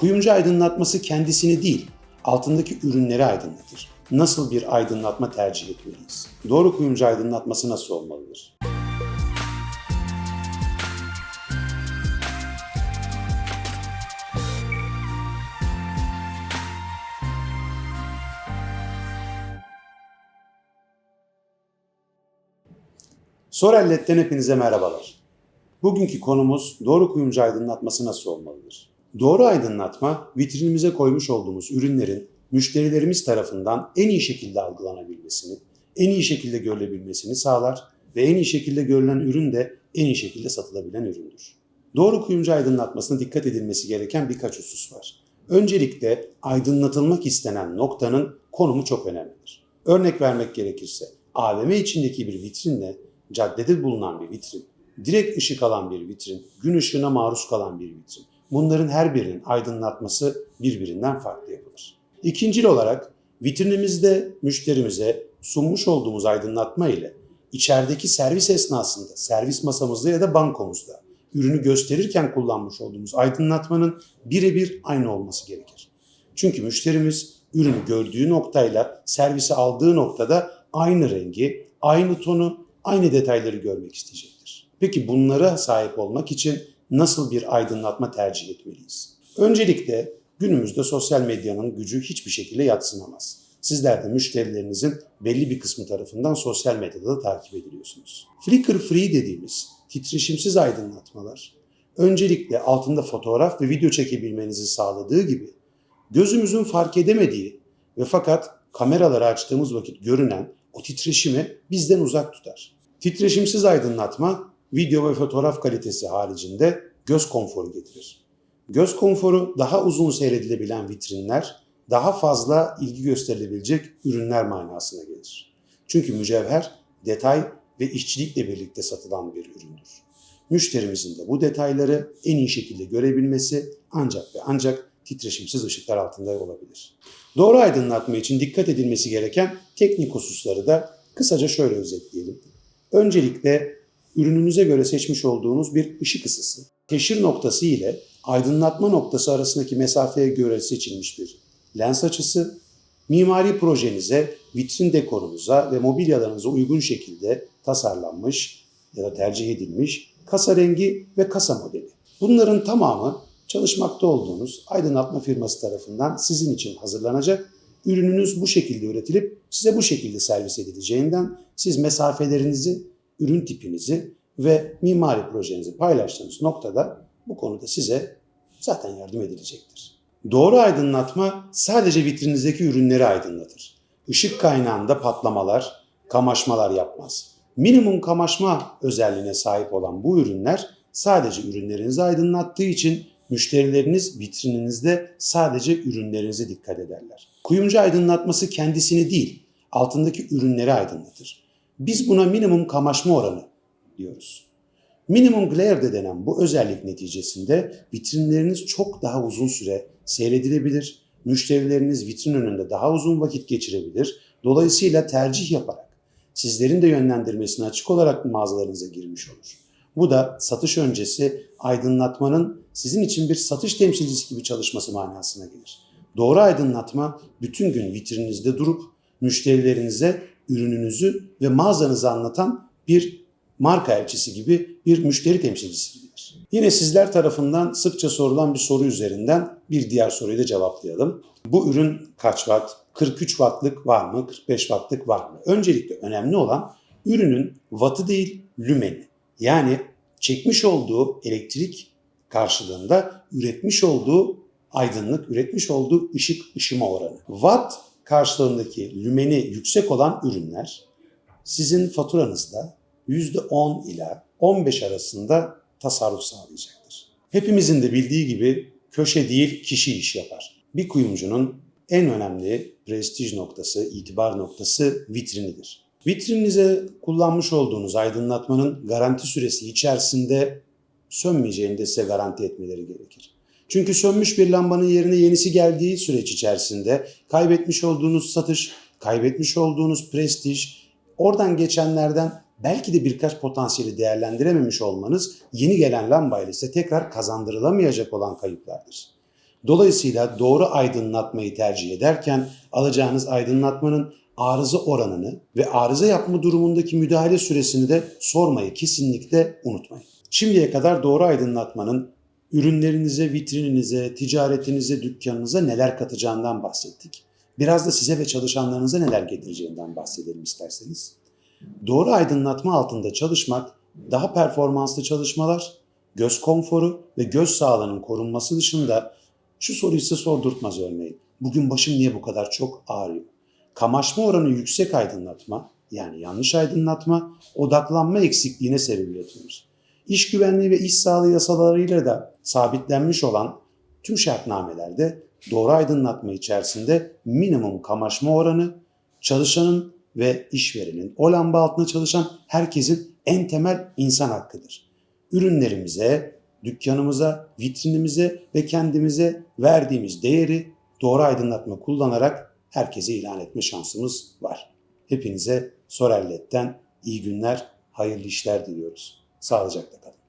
Kuyumcu aydınlatması kendisini değil, altındaki ürünleri aydınlatır. Nasıl bir aydınlatma tercih etmeliyiz? Doğru kuyumcu aydınlatması nasıl olmalıdır? Sorellet'ten hepinize merhabalar. Bugünkü konumuz doğru kuyumcu aydınlatması nasıl olmalıdır? Doğru aydınlatma, vitrinimize koymuş olduğumuz ürünlerin müşterilerimiz tarafından en iyi şekilde algılanabilmesini, en iyi şekilde görülebilmesini sağlar ve en iyi şekilde görülen ürün de en iyi şekilde satılabilen üründür. Doğru kuyumcu aydınlatmasına dikkat edilmesi gereken birkaç husus var. Öncelikle aydınlatılmak istenen noktanın konumu çok önemlidir. Örnek vermek gerekirse AVM içindeki bir vitrinle caddede bulunan bir vitrin, direkt ışık alan bir vitrin, gün ışığına maruz kalan bir vitrin. Bunların her birinin aydınlatması birbirinden farklı yapılır. İkincil olarak vitrinimizde müşterimize sunmuş olduğumuz aydınlatma ile içerideki servis esnasında, servis masamızda ya da bankomuzda ürünü gösterirken kullanmış olduğumuz aydınlatmanın birebir aynı olması gerekir. Çünkü müşterimiz ürünü gördüğü noktayla servise aldığı noktada aynı rengi, aynı tonu, aynı detayları görmek isteyecektir. Peki bunlara sahip olmak için nasıl bir aydınlatma tercih etmeliyiz? Öncelikle günümüzde sosyal medyanın gücü hiçbir şekilde yatsınamaz. Sizler de müşterilerinizin belli bir kısmı tarafından sosyal medyada da takip ediliyorsunuz. Flicker Free dediğimiz titreşimsiz aydınlatmalar öncelikle altında fotoğraf ve video çekebilmenizi sağladığı gibi gözümüzün fark edemediği ve fakat kameraları açtığımız vakit görünen o titreşimi bizden uzak tutar. Titreşimsiz aydınlatma video ve fotoğraf kalitesi haricinde göz konforu getirir. Göz konforu daha uzun seyredilebilen vitrinler, daha fazla ilgi gösterilebilecek ürünler manasına gelir. Çünkü mücevher detay ve işçilikle birlikte satılan bir üründür. Müşterimizin de bu detayları en iyi şekilde görebilmesi ancak ve ancak titreşimsiz ışıklar altında olabilir. Doğru aydınlatma için dikkat edilmesi gereken teknik hususları da kısaca şöyle özetleyelim. Öncelikle ürününüze göre seçmiş olduğunuz bir ışık ısısı, teşhir noktası ile aydınlatma noktası arasındaki mesafeye göre seçilmiş bir lens açısı, mimari projenize, vitrin dekorunuza ve mobilyalarınıza uygun şekilde tasarlanmış ya da tercih edilmiş kasa rengi ve kasa modeli. Bunların tamamı çalışmakta olduğunuz aydınlatma firması tarafından sizin için hazırlanacak. Ürününüz bu şekilde üretilip size bu şekilde servis edileceğinden siz mesafelerinizi, ürün tipinizi ve mimari projenizi paylaştığınız noktada bu konuda size zaten yardım edilecektir. Doğru aydınlatma sadece vitrinizdeki ürünleri aydınlatır. Işık kaynağında patlamalar, kamaşmalar yapmaz. Minimum kamaşma özelliğine sahip olan bu ürünler sadece ürünlerinizi aydınlattığı için müşterileriniz vitrininizde sadece ürünlerinize dikkat ederler. Kuyumcu aydınlatması kendisini değil, altındaki ürünleri aydınlatır. Biz buna minimum kamaşma oranı diyoruz. Minimum glare de denen bu özellik neticesinde vitrinleriniz çok daha uzun süre seyredilebilir, müşterileriniz vitrin önünde daha uzun vakit geçirebilir. Dolayısıyla tercih yaparak sizlerin de yönlendirmesine açık olarak mağazalarınıza girmiş olur. Bu da satış öncesi aydınlatmanın sizin için bir satış temsilcisi gibi çalışması manasına gelir. Doğru aydınlatma bütün gün vitrininizde durup müşterilerinize ürününüzü ve mağazanızı anlatan bir marka elçisi gibi bir müşteri temsilcisi gibidir. Yine sizler tarafından sıkça sorulan bir soru üzerinden bir diğer soruyu da cevaplayalım. Bu ürün kaç watt? 43 wattlık var mı? 45 wattlık var mı? Öncelikle önemli olan ürünün wattı değil lümeni. Yani çekmiş olduğu elektrik karşılığında üretmiş olduğu aydınlık, üretmiş olduğu ışık ışıma oranı. Watt karşılığındaki lümeni yüksek olan ürünler sizin faturanızda %10 ila 15 arasında tasarruf sağlayacaktır. Hepimizin de bildiği gibi köşe değil kişi iş yapar. Bir kuyumcunun en önemli prestij noktası, itibar noktası vitrinidir. Vitrininize kullanmış olduğunuz aydınlatmanın garanti süresi içerisinde sönmeyeceğini de size garanti etmeleri gerekir. Çünkü sönmüş bir lambanın yerine yenisi geldiği süreç içerisinde kaybetmiş olduğunuz satış, kaybetmiş olduğunuz prestij, oradan geçenlerden belki de birkaç potansiyeli değerlendirememiş olmanız yeni gelen lambayla ise tekrar kazandırılamayacak olan kayıplardır. Dolayısıyla doğru aydınlatmayı tercih ederken alacağınız aydınlatmanın arıza oranını ve arıza yapma durumundaki müdahale süresini de sormayı kesinlikle unutmayın. Şimdiye kadar doğru aydınlatmanın ürünlerinize, vitrininize, ticaretinize, dükkanınıza neler katacağından bahsettik. Biraz da size ve çalışanlarınıza neler getireceğinden bahsedelim isterseniz. Doğru aydınlatma altında çalışmak, daha performanslı çalışmalar, göz konforu ve göz sağlığının korunması dışında şu soruyu size sordurtmaz örneğin. Bugün başım niye bu kadar çok ağrıyor? Kamaşma oranı yüksek aydınlatma, yani yanlış aydınlatma, odaklanma eksikliğine sebebiyet verir. İş güvenliği ve iş sağlığı yasalarıyla da sabitlenmiş olan tüm şartnamelerde doğru aydınlatma içerisinde minimum kamaşma oranı çalışanın ve işverenin o lamba altında çalışan herkesin en temel insan hakkıdır. Ürünlerimize, dükkanımıza, vitrinimize ve kendimize verdiğimiz değeri doğru aydınlatma kullanarak herkese ilan etme şansımız var. Hepinize Sorellet'ten iyi günler, hayırlı işler diliyoruz. サージャックだった。